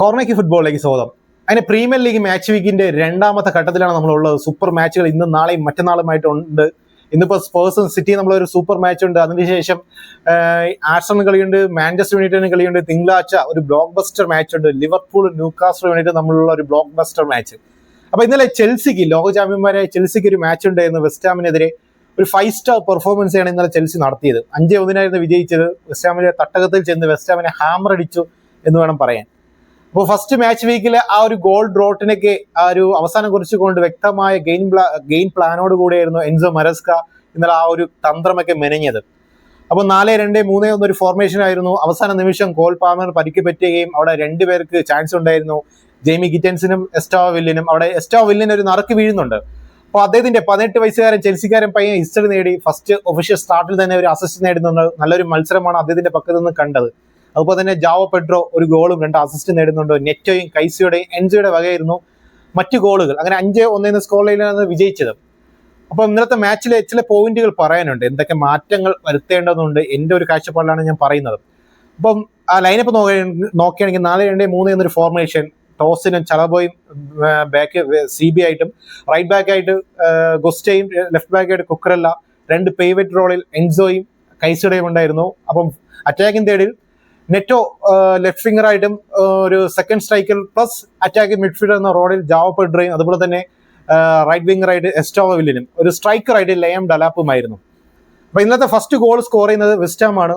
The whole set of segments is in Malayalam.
കോർണയ്ക്ക് ഫുട്ബോളിലേക്ക് സ്വാഗതം. അതിന് പ്രീമിയർ ലീഗ് മാച്ച് വീക്കിന്റെ രണ്ടാമത്തെ ഘട്ടത്തിലാണ് നമ്മളുള്ളത്. സൂപ്പർ മാച്ചുകൾ ഇന്നും നാളെയും മറ്റന്നാളുമായിട്ട് ഉണ്ട്. ഇന്നിപ്പോൾ സ്പേഴ്സും സിറ്റി നമ്മളൊരു സൂപ്പർ മാച്ച് ഉണ്ട്. അതിനുശേഷം ആർസണൽ കളിയുണ്ട് മാഞ്ചസ്റ്റർ യുണൈറ്റഡിന് കളിയുണ്ട്. തിങ്കളാഴ്ച ഒരു ബ്ലോക്ക് ബസ്റ്റർ മാച്ച് ഉണ്ട്. ലിവർപൂൾ ന്യൂകാസ്റ്റർ യുണൈറ്റഡ് നമ്മളുള്ള ഒരു ബ്ലോക്ക് ബസ്റ്റർ മാച്ച് അപ്പൊ ഇന്നലെ ചെൽസിക്ക് ലോക ചാമ്പ്യന്മാരായ ചെൽസിക്ക് ഒരു മാച്ച് ഉണ്ടായിരുന്നു വെസ്റ്റാമിനെതിരെ ഒരു ഫൈവ് സ്റ്റാർ പെർഫോമൻസ് ആണ് ഇന്നലെ ചെൽസി നടത്തിയത്. അഞ്ചേ ഒന്നിനായിരുന്നു വിജയിച്ചത്. വെസ്റ്റാമിന്റെ തട്ടകത്തിൽ ചെന്ന് വെസ്റ്റാമിനെ ഹാമർ അടിച്ചു എന്ന് വേണം പറയാൻ. അപ്പോൾ ഫസ്റ്റ് മാച്ച് വീക്കിൽ ആ ഒരു ഗോൾ ഡ്രോട്ടിനൊക്കെ ആ ഒരു അവസാനം കുറിച്ചുകൊണ്ട് വ്യക്തമായ ഗെയിം ഗെയിം പ്ലാനോട് കൂടിയായിരുന്നു എൻസോ മരസ്ക ഇന്നലെ ആ ഒരു തന്ത്രമൊക്കെ മെനഞ്ഞത്. അപ്പോൾ നാല് രണ്ട് മൂന്ന് ഒന്ന് ഒരു ഫോർമേഷൻ ആയിരുന്നു. അവസാന നിമിഷം കോൾ പാമർ പരിക്ക് പറ്റുകയും അവിടെ രണ്ടുപേർക്ക് ചാൻസ് ഉണ്ടായിരുന്നു. ജെയ്മി ഗിറ്റൻസിനും എസ്റ്റോ വില്ലിനും അവിടെ എസ്റ്റോ വില്ലിന് ഒരു നറുക്ക് വീഴുന്നുണ്ട്. അപ്പോൾ അദ്ദേഹത്തിന്റെ പതിനെട്ട് വയസ്സുകാരൻ ചെൽസിക്കാരൻ പയ്യൻ ഹിസ്റ്ററി നേടി. ഫസ്റ്റ് ഒഫീഷ്യൽ സ്റ്റാർട്ടിൽ തന്നെ ഒരു അസിസ്റ്റ് നേടുന്നുണ്ട് നല്ലൊരു മത്സരമാണ് അദ്ദേഹത്തിന്റെ പക്കത്ത് നിന്ന് കണ്ടത്. അതുപോലെ തന്നെ ജാവോ പെഡ്രോ ഒരു ഗോളും രണ്ട് അസിസ്റ്റ് നേടുന്നുണ്ട്. നെറ്റോയും കൈസിയുടെയും എൻസിയുടെ വകയായിരുന്നു മറ്റു ഗോളുകൾ. അങ്ങനെ അഞ്ച് ഒന്നേന്ന് സ്കോർ ലൈനിലാണ് വിജയിച്ചത്. അപ്പൊ ഇന്നലത്തെ മാച്ചിലെ ചില പോയിന്റുകൾ പറയാനുണ്ട്. എന്തൊക്കെ മാറ്റങ്ങൾ വരുത്തേണ്ടതുണ്ട്. എന്റെ ഒരു കാഴ്ചപ്പാടിലാണ് ഞാൻ പറയുന്നത്. അപ്പം ആ ലൈനപ്പ് നോക്കുകയാണെങ്കിൽ നാല് രണ്ട് മൂന്ന് എന്നൊരു ഫോർമേഷൻ ടോസിനും ചലബോയും ബാക്ക് സി ബി ആയിട്ടും റൈറ്റ് ബാക്ക് ആയിട്ട് ഗൊസ്റ്റയും ലെഫ്റ്റ് ബാക്ക് ആയിട്ട് കുക്കറല്ല രണ്ട് പേവറ്റ് റോളിൽ എൻസോയും കൈസയുടെയും ഉണ്ടായിരുന്നു. അപ്പം അറ്റാക്കിംഗ് തേർഡിൽ നെറ്റോ ലെഫ്റ്റ് ഫിംഗർ ആയിട്ടും ഒരു second striker plus attack midfielder എന്ന റോഡിൽ ജാവോ അതുപോലെ തന്നെ റൈറ്റ് വിംഗർ ആയിട്ട് എസ്റ്റോവ വില്ലിനും ഒരു സ്ട്രൈക്കർ ആയിട്ട് ലയം ഡലാപ്പുമായിരുന്നു. അപ്പൊ ഇന്നത്തെ ഫസ്റ്റ് ഗോൾ സ്കോർ ചെയ്യുന്നത് വെസ്റ്റാമാണ്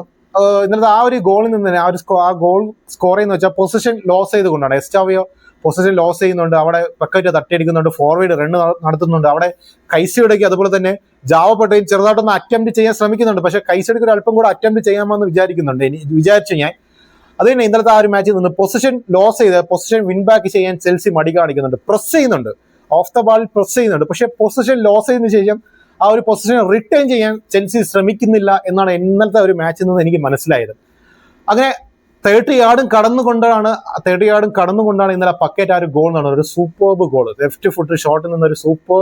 ഇന്നത്തെ ആ ഒരു ഗോളിൽ നിന്ന് തന്നെ ആ ഒരു ആ ഗോൾ സ്കോർ ചെയ്യുന്ന വെച്ചാൽ പൊസിഷൻ ലോസ് ചെയ്തുകൊണ്ടാണ്. എസ്റ്റാവിയോ പൊസിഷൻ ലോസ് ചെയ്യുന്നുണ്ട്. അവിടെ പെക്കറ്റ് തട്ടിയടിക്കുന്നുണ്ട്. ഫോർവേഡ് റൺ നടത്തുന്നുണ്ട്. അവിടെ കൈസിയുടെക്ക് അതുപോലെ തന്നെ ജാവപ്പെട്ടയും ചെറുതായിട്ടൊന്ന് അറ്റംപ്റ്റ് ചെയ്യാൻ ശ്രമിക്കുന്നുണ്ട്. പക്ഷേ കൈസിയുടെ ഒരു അല്പം കൂടെ അറ്റംപ്റ്റ് ചെയ്യാമെന്ന് വിചാരിക്കുന്നുണ്ട്. വിചാരിച്ചു ഞാൻ. അത് തന്നെ ഇന്നലത്തെ ആ ഒരു മാച്ചിൽ നിന്ന് പൊസിഷൻ ലോസ് ചെയ്ത് പൊസിഷൻ വിൻ ബാക്ക് ചെയ്യാൻ ചെൽസി മടി കാണിക്കുന്നുണ്ട്. പ്രസ് ചെയ്യുന്നുണ്ട്. ഓഫ് ദ ബാൾ പ്രസ് ചെയ്യുന്നുണ്ട്. പക്ഷേ പൊസിഷൻ ലോസ് ചെയ്തതിനു ശേഷം ആ ഒരു പൊസിഷൻ റിട്ടേൺ ചെയ്യാൻ ചെൽസി ശ്രമിക്കുന്നില്ല എന്നാണ് ഇന്നലത്തെ ഒരു മാച്ചിൽ നിന്ന് എനിക്ക് മനസ്സിലായത്. അങ്ങനെ തേർട്ടി യാർഡും കടന്നുകൊണ്ടാണ് തേർട്ടി യാർഡും കടന്നുകൊണ്ടാണ് ഇന്നലെ പക്കറ്റ് ആ ഒരു ഗോൾ നടന്നത്. ഒരു സൂപ്പർബ് ഗോൾ ലെഫ്റ്റ് ഫുട്ട് ഷോട്ടിൽ നിന്ന് ഒരു സൂപ്പർ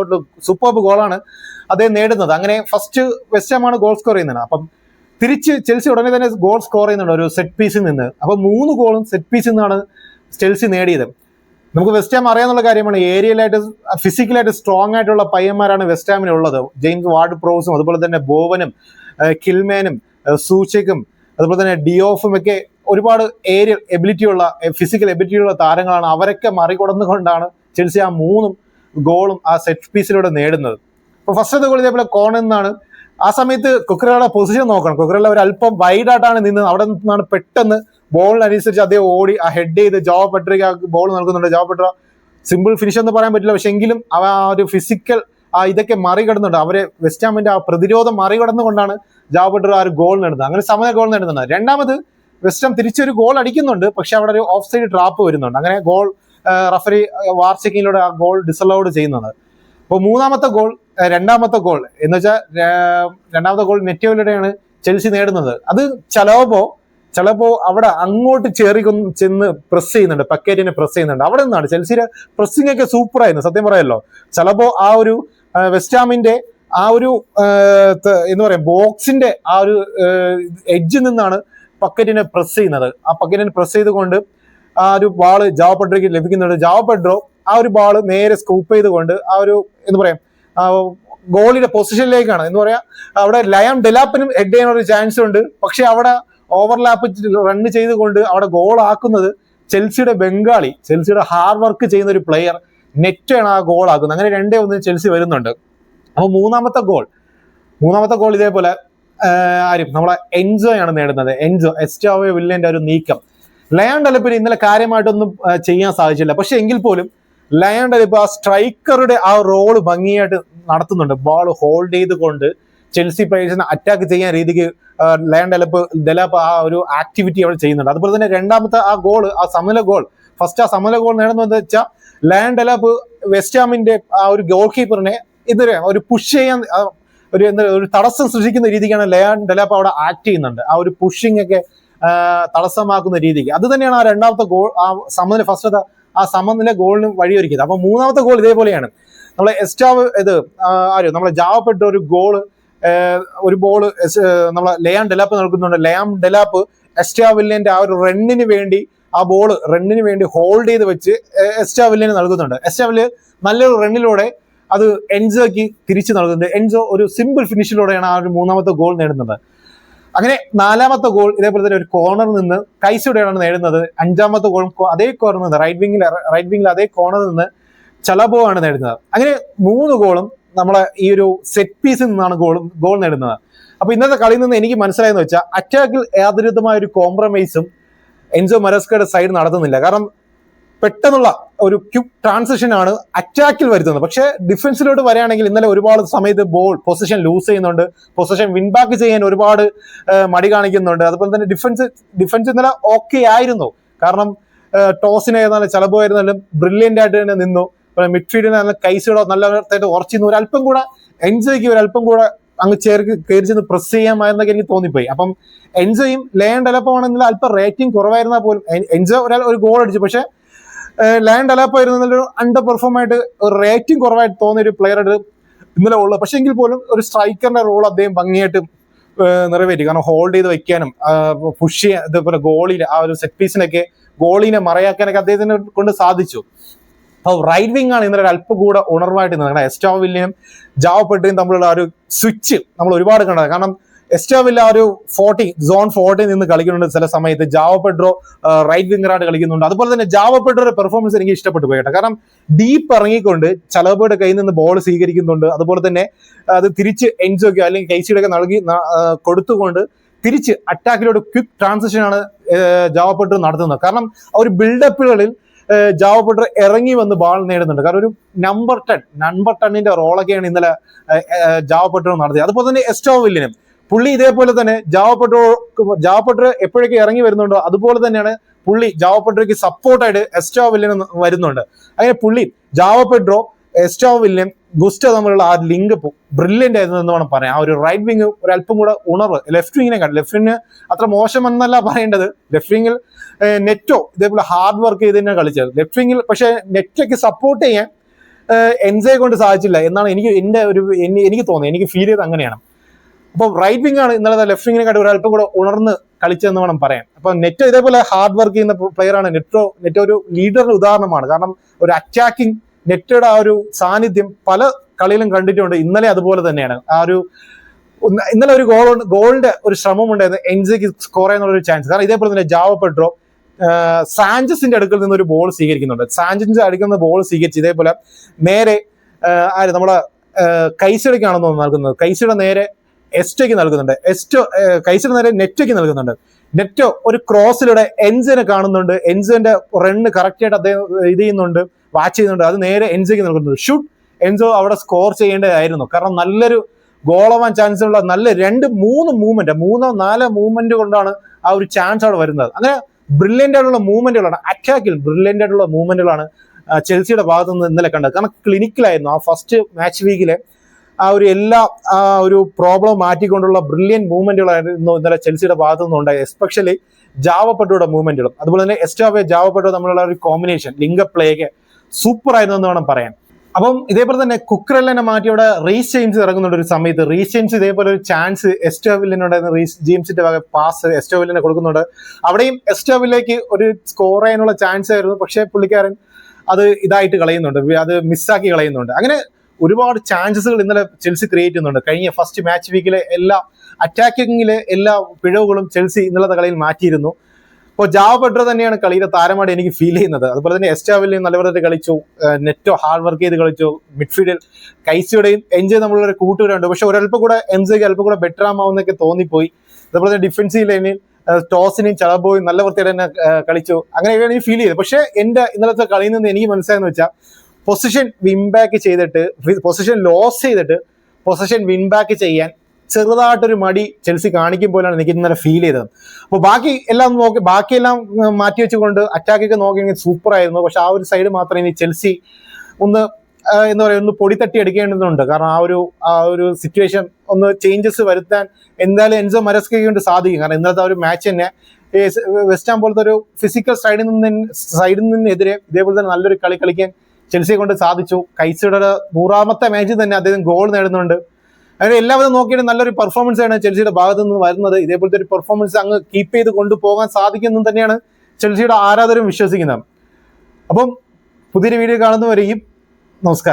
സൂപ്പർബ് ഗോളാണ് അദ്ദേഹം നേടുന്നത്. അങ്ങനെ ഫസ്റ്റ് വെസ്റ്റാമാണ് ഗോൾ സ്കോർ ചെയ്യുന്നത്. അപ്പം തിരിച്ച് ചെൽസി ഉടനെ തന്നെ ഗോൾ സ്കോർ ചെയ്യുന്നുണ്ട്. ഒരു സെറ്റ് പീസിൽ നിന്ന്. അപ്പൊ മൂന്ന് ഗോളും സെറ്റ് പീസിൽ നിന്നാണ് ചെൽസി നേടിയത്. നമുക്ക് വെസ്റ്റാം അറിയാന്നുള്ള കാര്യമാണ് ഏരിയയിലായിട്ട് ഫിസിക്കലായിട്ട് സ്ട്രോങ് ആയിട്ടുള്ള പയ്യന്മാരാണ് വെസ്റ്റാമിനുള്ളത് ജെയിംസ് വാർഡ് പ്രോസും അതുപോലെ തന്നെ ബോവനും കിൽമേനും സൂച്ചയ്ക്കും അതുപോലെ തന്നെ ഡിയോഫും ഒക്കെ ഒരുപാട് ഏരിയ എബിലിറ്റിയുള്ള ഫിസിക്കൽ എബിലിറ്റിയുള്ള താരങ്ങളാണ് അവരൊക്കെ മറികടന്നുകൊണ്ടാണ് ചെൽസി ആ മൂന്നും ഗോളും ആ സെറ്റ് പീസിലൂടെ നേടുന്നത്. അപ്പോൾ ഫസ്റ്റത്തെ ഗോൾ ഇതേപോലെ കോണിൽ ആ സമയത്ത് കുക്കറയുടെ പൊസിഷൻ നോക്കണം. കുക്കറയുടെ ഒരു അല്പം വൈഡായിട്ടാണ് നിന്ന് അവിടെ നിന്നാണ് പെട്ടെന്ന് ബോളിനനുസരിച്ച് അദ്ദേഹം ഓടി ആ ഹെഡ് ചെയ്ത് ജോ പെട്രിക്ക് ആ ബോൾ നൽകുന്നുണ്ട്. ജോ പെട്ര സിമ്പിൾ ഫിനിഷ് എന്ന് പറയാൻ പറ്റില്ല. പക്ഷെ എങ്കിലും ആ ഒരു ഫിസിക്കൽ ആ ഇതൊക്കെ മറികടന്നുണ്ട്. അവരെ വെസ്റ്റാമിന്റെ ആ പ്രതിരോധം മറികടന്നുകൊണ്ടാണ് ജാബ് പെട്ര ആ ഒരു ഗോൾ നേടുന്നത്. അങ്ങനെ സമയ ഗോൾ നേടുന്നുണ്ട്. രണ്ടാമത് വെസ്റ്റാം തിരിച്ചൊരു ഗോൾ അടിക്കുന്നുണ്ട് പക്ഷെ അവിടെ ഒരു ഓഫ് സൈഡ് ട്രാപ്പ് വരുന്നുണ്ട്. അങ്ങനെ ഗോൾ റഫറി വാർ ആ ഗോൾ ഡിസലൗഡ് ചെയ്യുന്നത് അപ്പോൾ മൂന്നാമത്തെ ഗോൾ രണ്ടാമത്തെ ഗോൾ എന്ന് വെച്ചാൽ രണ്ടാമത്തെ ഗോൾ നെറ്റോയിലൂടെയാണ് ചെൽസി നേടുന്നത്. അത് ചിലപ്പോ ചിലപ്പോ അവിടെ അങ്ങോട്ട് ചേറി ചെന്ന് പ്രസ് ചെയ്യുന്നുണ്ട് പക്കേറ്റിനെ പ്രസ് ചെയ്യുന്നുണ്ട്. അവിടെ നിന്നാണ് ചെൽസിയുടെ പ്രസ്സിംഗ് ഒക്കെ സൂപ്പർ ആയിരുന്നു സത്യം പറയല്ലോ ചിലപ്പോ ആ ഒരു വെസ്റ്റാമിന്റെ ആ ഒരു എന്ന് പറയാം ബോക്സിന്റെ ആ ഒരു എഡ്ജിൽ നിന്നാണ് പക്കറ്റിനെ പ്രസ് ചെയ്യുന്നത്. ആ പക്കറ്റിനെ പ്രസ് ചെയ്തുകൊണ്ട് ആ ഒരു ബാൾ ജാവ പെഡ്രോയ്ക്ക് ലഭിക്കുന്നുണ്ട്. ജാവ പെഡ്രോ ആ ഒരു ബാൾ നേരെ സ്കൂപ്പ് ചെയ്തുകൊണ്ട് ആ ഒരു എന്ന് പറയാം ഗോളിയുടെ പൊസിഷനിലേക്കാണ് എന്ന് പറയാം അവിടെ ലയം ഡെലാപ്പിനും ഹെഡ് ചെയ്യാൻ ഒരു ചാൻസ് ഉണ്ട്. പക്ഷെ അവിടെ ഓവർലാപ്പ് റൺ ചെയ്തുകൊണ്ട് അവിടെ ഗോൾ ആക്കുന്നത് ചെൽസിയുടെ ബംഗാളി ചെൽസിയുടെ ഹാർഡ് വർക്ക് ചെയ്യുന്ന ഒരു പ്ലെയർ നെറ്റാണ് ആ ഗോൾ ആക്കുന്നത്. അങ്ങനെ രണ്ടേ ഒന്ന് ചെൽസി വരുന്നുണ്ട്. അപ്പോൾ മൂന്നാമത്തെ ഗോൾ മൂന്നാമത്തെ ഗോൾ ഇതേപോലെ ആരും. നമ്മളെ എൻജോ ആണ് നേടുന്നത്. എൻജോ എസ്റ്റാവോ വില്ലിന്റെ ഒരു നീക്കം. ലയൺ ഡെലപ്പിന് ഇന്നലെ കാര്യമായിട്ടൊന്നും ചെയ്യാൻ സാധിച്ചില്ല. പക്ഷെ എങ്കിൽ പോലും ലയൺ ഡെലപ്പ് ആ സ്ട്രൈക്കറുടെ ആ റോൾ ഭംഗിയായിട്ട് നടത്തുന്നുണ്ട്. ബോൾ ഹോൾഡ് ചെയ്തുകൊണ്ട് ചെൽസി പ്ലേയേഴ്സിനെ അറ്റാക്ക് ചെയ്യാൻ രീതിക്ക് ലയൺ ഡെലപ്പ് ഡെലപ്പ് ആ ഒരു ആക്ടിവിറ്റി അവിടെ ചെയ്യുന്നുണ്ട്. അതുപോലെ തന്നെ രണ്ടാമത്തെ ആ ഗോൾ ആ സമല ഗോൾ ഫസ്റ്റ് ആ സമല ഗോൾ നേടുന്നത് വെച്ചാൽ ലയൺ ഡെലപ്പ് വെസ്റ്റാമിന്റെ ആ ഒരു ഗോൾ കീപ്പറിനെ ഇതുവരെ ഒരു പുഷ് ചെയ്യാൻ ഒരു ഒരു തടസ്സം സൃഷ്ടിക്കുന്ന രീതിക്കാണ് ലയാൻ ഡെലാപ്പ് അവിടെ ആക്ട് ചെയ്യുന്നുണ്ട്. ആ ഒരു പുഷിംഗ് ഒക്കെ തടസ്സമാക്കുന്ന രീതിക്ക്. അത് തന്നെയാണ് ആ രണ്ടാമത്തെ ഗോൾ ആ സമനില ഫസ്റ്റ് ആ സമനില ഗോളിന് വഴിയൊരുക്കിയത്. അപ്പൊ മൂന്നാമത്തെ ഗോൾ ഇതേപോലെയാണ്. നമ്മളെ എസ്റ്റാവ് ഇത് ആര്? നമ്മളെ ജാവപ്പെട്ട ഒരു ഗോൾ ഒരു ബോൾ നമ്മളെ ലയാൻ ഡെലാപ്പ് നൽകുന്നുണ്ട്. ലയാം ഡെലാപ്പ് എസ്റ്റാവില്ലിന്റെ ആ ഒരു റണ്ണിന് വേണ്ടി ആ ബോൾ റണ്ണിന് വേണ്ടി ഹോൾഡ് ചെയ്ത് വെച്ച് എസ്റ്റാവില്ലിന് നൽകുന്നുണ്ട്. എസ്റ്റാവിൽ നല്ലൊരു റണ്ണിലൂടെ അത് എൻസോയ്ക്ക് തിരിച്ചു നൽകുന്നത്. എൻസോ ഒരു സിമ്പിൾ ഫിനിഷിലൂടെയാണ് ആ ഒരു മൂന്നാമത്തെ ഗോൾ നേടുന്നത്. അങ്ങനെ നാലാമത്തെ ഗോൾ ഇതേപോലെ തന്നെ ഒരു കോർണറിൽ നിന്ന് കൈസയുടെയാണ് നേടുന്നത്. അഞ്ചാമത്തെ ഗോൾ അതേ കോർണറിൽ നിന്ന് റൈറ്റ് വിങ്ങിൽ റൈറ്റ് വിങ്ങിൽ അതേ കോർണറിൽ നിന്ന് ചലബോ ആണ് നേടുന്നത്. അങ്ങനെ മൂന്ന് ഗോളും നമ്മളെ ഈ ഒരു സെറ്റ് പീസിൽ നിന്നാണ് ഗോൾ ഗോൾ നേടുന്നത്. അപ്പൊ ഇന്നത്തെ കളിയിൽ നിന്ന് എനിക്ക് മനസ്സിലായെന്ന് വെച്ചാൽ അറ്റാക്കിൽ യാതൊരുവിധമായ ഒരു കോംപ്രമൈസും എൻസോ മരസ്കയുടെ സൈഡ് നടത്തുന്നില്ല. കാരണം പെട്ടെന്നുള്ള ഒരു ക്യുക്ക് ട്രാൻസിഷൻ ആണ് അറ്റാക്കിൽ വരുത്തുന്നത്. പക്ഷേ ഡിഫൻസിലോട്ട് വരികയാണെങ്കിൽ ഇന്നലെ ഒരുപാട് സമയത്ത് ബോൾ പൊസിഷൻ ലൂസ് ചെയ്യുന്നുണ്ട്. പൊസിഷൻ വിൻ ബാക്ക് ചെയ്യാൻ ഒരുപാട് മടി കാണിക്കുന്നുണ്ട്. അതുപോലെ തന്നെ ഡിഫൻസ് ഡിഫൻസ് ഇന്നലെ ഓക്കെ ആയിരുന്നു. കാരണം ടോസിനായിരുന്നാലും ചലബോയിരുന്നാലും ബ്രില്യന്റ് ആയിട്ട് തന്നെ നിന്നു. മിഡ്ഫീൽഡിന് നല്ല കൈസോടോ നല്ല ഉറച്ചിരുന്നു ഒരു അല്പം കൂടെ എൻജോയ്ക്ക് ഒരു അല്പം കൂടെ അങ്ങ് ചേർക്ക് കയറി ചെന്ന് പ്രസ് ചെയ്യാമായിരുന്നൊക്കെ എനിക്ക് തോന്നിപ്പോയി. അപ്പം എൻജോയും ലേൺ ഡെലപ്പമാണെങ്കിൽ അല്പം റേറ്റിംഗ് കുറവായിരുന്നാൽ പോലും എൻ- എൻജോ ഒരാൾ ഒരു ഗോൾ അടിച്ചു. പക്ഷേ ലാൻ ഡെലപ്പ് ആയിരുന്നു ഒരു അണ്ടർ പെർഫോം ആയിട്ട് ഒരു റേറ്റിംഗ് കുറവായിട്ട് തോന്നിയ ഒരു പ്ലെയർ ഇന്നലെ ഉള്ളു. പക്ഷെ എങ്കിൽ പോലും ഒരു സ്ട്രൈക്കറിന്റെ റോൾ അദ്ദേഹം ഭംഗിയായിട്ട് നിറവേറ്റി. കാരണം ഹോൾഡ് ചെയ്ത് വെക്കാനും പുഷ് ചെയ്യാൻ ഇതേപോലെ ഗോളിയിൽ ആ ഒരു സെറ്റ് പീസിനൊക്കെ ഗോളിനെ മറയാക്കാനൊക്കെ അദ്ദേഹത്തിനെ കൊണ്ട് സാധിച്ചു. അപ്പോൾ റൈറ്റ് വിങ് ആണ് ഇന്നലെ അല്പം കൂടെ ഉണർവായിട്ട് നിന്നത്. എസ്റ്റോവില്ലിനും ജാവപ്പെട്ടിയും തമ്മിലുള്ള ആ ഒരു സ്വിച്ച് നമ്മൾ ഒരുപാട് കണ്ടത് കാരണം എസ്റ്റോവില്ല ഒരു ഫോർട്ടി സോൺ ഫോർട്ടി നിന്ന് കളിക്കുന്നുണ്ട് ചില സമയത്ത്. ജാവ പെഡ്രോ റൈറ്റ് വിംഗറായിട്ട് കളിക്കുന്നുണ്ട്. അതുപോലെ തന്നെ ജാവ പെഡ്രോയുടെ പെർഫോമൻസ് എനിക്ക് ഇഷ്ടപ്പെട്ടു പോയിട്ട് കാരണം ഡീപ്പ് ഇറങ്ങിക്കൊണ്ട് ചലബയുടെ കയ്യിൽ നിന്ന് ബോൾ സ്വീകരിക്കുന്നുണ്ട്. അതുപോലെ തന്നെ അത് തിരിച്ച് എൻജോയ്ക്കോ അല്ലെങ്കിൽ കൈസിയുടെ ഒക്കെ നൽകി കൊടുത്തുകൊണ്ട് തിരിച്ച് അറ്റാക്കിലോട് ക്വിക്ക് ട്രാൻസിഷൻ ആണ് ജാവ പെഡ്രോ നടത്തുന്നത്. കാരണം ആ ഒരു ബിൽഡപ്പുകളിൽ ജാവ പെഡ്രോ ഇറങ്ങി വന്ന് ബാൾ നേടുന്നുണ്ട്. കാരണം ഒരു നമ്പർ ടെൻ നമ്പർ ടെന്നിന്റെ റോളൊക്കെയാണ് ഇന്നലെ ജാവ പെഡ്രോ നടത്തിയത്. അതുപോലെ തന്നെ എസ്റ്റോവില്ലിനും പുള്ളി ഇതേപോലെ തന്നെ ജാവപ്പെട്ടോ പെഡ്രോ ജാവ എപ്പോഴൊക്കെ ഇറങ്ങി വരുന്നുണ്ടോ അതുപോലെ തന്നെയാണ് പുള്ളി ജാവപ്പെട്ടോയ്ക്ക് സപ്പോർട്ടായിട്ട് എസ്റ്റോ വില്യൻ വരുന്നുണ്ട്. അങ്ങനെ പുള്ളി ജാവപ്പെട്രോ എസ്റ്റോ വില്യൻ ഗുസ്റ്റോ തമ്മിലുള്ള ആ ലിങ്ക് ബ്രില്യന്റ് ആയിരുന്നു എന്ന് വേണം പറയാം ആ ഒരു റൈറ്റ് വിങ് ഒരു അല്പം കൂടെ ഉണർവ്. ലെഫ്റ്റ് വിങ്ങിനെ കണ്ടു ലെഫ്റ്റ് വിങ്ങിന് അത്ര മോശമെന്നല്ല പറയേണ്ടത്. ലെഫ്റ്റ് വിങ്ങിൽ നെറ്റോ ഇതേപോലെ ഹാർഡ് വർക്ക് ചെയ്ത് തന്നെ കളിച്ചത്. ലെഫ്റ്റ് വിങ്ങിൽ പക്ഷേ നെറ്റൊക്കെ സപ്പോർട്ട് ചെയ്യാൻ എൻസെ കൊണ്ട് സാധിച്ചില്ല എന്നാണ് എനിക്ക് എന്റെ ഒരു എനിക്ക് തോന്നിയത് എനിക്ക് ഫീൽ ചെയ്ത് അങ്ങനെയാണ്. അപ്പോൾ റൈറ്റ് വിങ് ആണ് ഇന്നലെ ലെഫ്റ്റ് വിങ്ങിനെ കാട്ടി ഒരു അല്പം കൂടെ ഉണർന്ന് കളിച്ചതെന്ന് വേണം പറയാൻ. അപ്പൊ നെറ്റ് ഇതേപോലെ ഹാർഡ് വർക്ക് ചെയ്യുന്ന പ്ലെയർ ആണ് നെറ്റോ നെറ്റോ ഒരു ലീഡറിന് ഉദാഹരണമാണ്. കാരണം ഒരു അറ്റാക്കിംഗ് നെറ്റയുടെ ആ ഒരു സാന്നിധ്യം പല കളിയിലും കണ്ടിട്ടുണ്ട്. ഇന്നലെ അതുപോലെ തന്നെയാണ്. ആ ഒരു ഇന്നലെ ഒരു ഗോൾ ഗോളിന്റെ ഒരു ശ്രമം ഉണ്ടായിരുന്നു. എൻസിക്ക് സ്കോർ ചെയ്യാനുള്ള ഒരു ചാൻസ് കാരണം ഇതേപോലെ തന്നെ ജാവ പെട്രോ സാഞ്ചസിന്റെ അടുക്കൽ നിന്ന് ഒരു ബോൾ സ്വീകരിക്കുന്നുണ്ട്. സാഞ്ചസിന്റെ അടുക്കൽ നിന്ന് ബോൾ സ്വീകരിച്ച് ഇതേപോലെ നേരെ ആര്? നമ്മളെ കൈസടയ്ക്കാണെന്ന് തോന്നുന്നു നൽകുന്നത്. കൈസയുടെ നേരെ എസ്റ്റോയ്ക്ക് നൽകുന്നുണ്ട്. എസ്റ്റോ കൈസിന് നേരെ നെറ്റോയ്ക്ക് നൽകുന്നുണ്ട്. നെറ്റോ ഒരു ക്രോസിലൂടെ എൻസിനെ കാണുന്നുണ്ട്. എൻസിന്റെ റണ്ണ് കറക്റ്റ് ആയിട്ട് അദ്ദേഹം ഇത് ചെയ്യുന്നുണ്ട്. വാച്ച് ചെയ്യുന്നുണ്ട്. അത് നേരെ എൻസിക്ക് നൽകുന്നുണ്ട്. ഷൂട്ട് എൻസോ അവിടെ സ്കോർ ചെയ്യേണ്ടതായിരുന്നു. കാരണം നല്ലൊരു ഗോളാവാൻ ചാൻസ് ഉള്ള നല്ല രണ്ട് മൂന്ന് മൂവ്മെന്റ് മൂന്നോ നാലോ മൂവ്മെന്റ് കൊണ്ടാണ് ആ ഒരു ചാൻസ് അവിടെ വരുന്നത്. അങ്ങനെ ബ്രില്യന്റ് ആയിട്ടുള്ള മൂവ്മെന്റുകളാണ് അറ്റാക്കിൽ ബ്രില്യന്റ് ആയിട്ടുള്ള മൂവ്മെന്റുകളാണ് ചെൽസിയുടെ ഭാഗത്തുനിന്ന് ഇന്നലെ കണ്ടത്. കാരണം ക്ലിനിക്കലായിരുന്നു ആ ഫസ്റ്റ് മാച്ച് വീക്കിലെ ആ ഒരു എല്ലാ ആ ഒരു പ്രോബ്ലം മാറ്റിക്കൊണ്ടുള്ള ബ്രില്യൻ മൂവ്മെന്റുകളായിരുന്നു ഇന്നലെ ചെൽസിയുടെ ഭാഗത്തു നിന്നുണ്ടായത്. എസ്പെഷ്യലി ജാവപ്പെട്ടുള്ള മൂവ്മെന്റുകളും അതുപോലെ തന്നെ എസ്റ്റാവെ ജാവപ്പെട്ടോ തമ്മിലുള്ള ഒരു കോമ്പിനേഷൻ ലിംഗ പ്ലേക്ക് സൂപ്പർ ആയിരുന്നു എന്ന് വേണം പറയാൻ. അപ്പം ഇതേപോലെ തന്നെ കുക്കറെല്ലാം മാറ്റി അവിടെ റീസ് ജെയിംസ് ഇറങ്ങുന്നുണ്ട് ഒരു സമയത്ത്. റീസ് ജെയിംസ് ഇതേപോലെ ഒരു ചാൻസ് എസ്റ്റോവില്ലിനുണ്ടായിരുന്ന റീസ് ജെയിംസിന്റെ വക പാസ് എസ്റ്റോവില്ലിനെ കൊടുക്കുന്നുണ്ട്. അവിടെയും എസ്റ്റോവിലേക്ക് ഒരു സ്കോർ ചെയ്യാനുള്ള ചാൻസ് ആയിരുന്നു. പക്ഷേ പുള്ളിക്കാരൻ അത് ഇതായിട്ട് കളയുന്നുണ്ട്. അത് മിസ്സാക്കി കളയുന്നുണ്ട്. അങ്ങനെ ഒരുപാട് ചാൻസസുകൾ ഇന്നലെ ചെൽസി ക്രിയേറ്റ് ചെയ്യുന്നുണ്ട്. കഴിഞ്ഞ ഫസ്റ്റ് മാച്ച് വീക്കിലെ എല്ലാ അറ്റാക്കിങ്ങിലെ എല്ലാ പിഴവുകളും ചെൽസി ഇന്നലത്തെ കളിയിൽ മാറ്റിയിരുന്നു. അപ്പോൾ ജാവ തന്നെയാണ് കളിയുടെ താരമായിട്ട് എനിക്ക് ഫീൽ ചെയ്യുന്നത്. അതുപോലെ തന്നെ എസ്റ്റാവിലെയും നല്ലവരുടെ കളിച്ചു. നെറ്റോ ഹാർഡ് വർക്ക് ചെയ്ത് കളിച്ചു. മിഡ്ഫീൽഡിൽ കൈസിയുടെയും എൻജെ നമ്മളൊരു ഒരു കൂട്ടുകാരുണ്ട് പക്ഷെ ഒരല്പം കൂടെ എൻജോയ്ക്ക് അല്പം കൂടെ ബെറ്റർ ആവുമെന്നൊക്കെ തോന്നിപ്പോയി. അതുപോലെ തന്നെ ഡിഫൻസീവ് ലൈനിൽ ടോസിനെയും ചളബോയും നല്ല വൃത്തിയുടെ തന്നെ കളിച്ചു. അങ്ങനെയൊക്കെയാണ് എനിക്ക് ഫീൽ ചെയ്തത്. പക്ഷേ എന്റെ ഇന്നലത്തെ കളിയിൽ നിന്ന് എനിക്ക് മനസ്സിലായെന്ന് വെച്ചാൽ പൊസിഷൻ വിൻ ബാക്ക് ചെയ്തിട്ട് പൊസിഷൻ ലോസ് ചെയ്തിട്ട് പൊസിഷൻ വിൻ ബാക്ക് ചെയ്യാൻ ചെറുതായിട്ടൊരു മടി ചെൽസി കാണിക്കും പോലെയാണ് എനിക്ക് ഇന്നലെ ഫീൽ ചെയ്തത്. അപ്പോൾ ബാക്കി എല്ലാം നോക്കി ബാക്കിയെല്ലാം മാറ്റി വെച്ചുകൊണ്ട് അറ്റാക്കൊക്കെ നോക്കിയെങ്കിൽ സൂപ്പർ ആയിരുന്നു. പക്ഷെ ആ ഒരു സൈഡ് മാത്രമേ ഇനി ചെൽസി ഒന്ന് എന്ന് പറയുക ഒന്ന് പൊടി തട്ടി എടുക്കേണ്ടതുണ്ട്. കാരണം ആ ഒരു ആ ഒരു സിറ്റുവേഷൻ ഒന്ന് ചേഞ്ചസ് വരുത്താൻ എന്തായാലും എൻസോ മരസ്കയ്ക്ക് കൊണ്ട് സാധിക്കും. കാരണം ഇന്നത്തെ ഒരു മാച്ച് തന്നെ വെസ്റ്റ് പോലത്തെ ഒരു ഫിസിക്കൽ സൈഡിൽ നിന്ന് സൈഡിൽ നിന്നെതിരെ ഇതേപോലെ തന്നെ നല്ലൊരു കളി കളിക്കാൻ ചെൽസിയെ കൊണ്ട് സാധിച്ചു. കൈസിയുടെ നൂറാമത്തെ മാച്ചിൽ തന്നെ അദ്ദേഹം ഗോൾ നേടുന്നുണ്ട്. അങ്ങനെ എല്ലാവരും നോക്കിയിട്ട് നല്ലൊരു പെർഫോമൻസ് ആണ് ചെൽസിയുടെ ഭാഗത്തു നിന്ന് വരുന്നത്. ഇതേപോലത്തെ ഒരു പെർഫോമൻസ് അങ്ങ് കീപ്പ് ചെയ്ത് കൊണ്ടുപോകാൻ സാധിക്കുന്നു തന്നെയാണ് ചെൽസിയുടെ ആരാധകരും വിശ്വസിക്കുന്നത്. അപ്പം പുതിയൊരു വീഡിയോ കാണുന്നവരെയും നമസ്കാരം.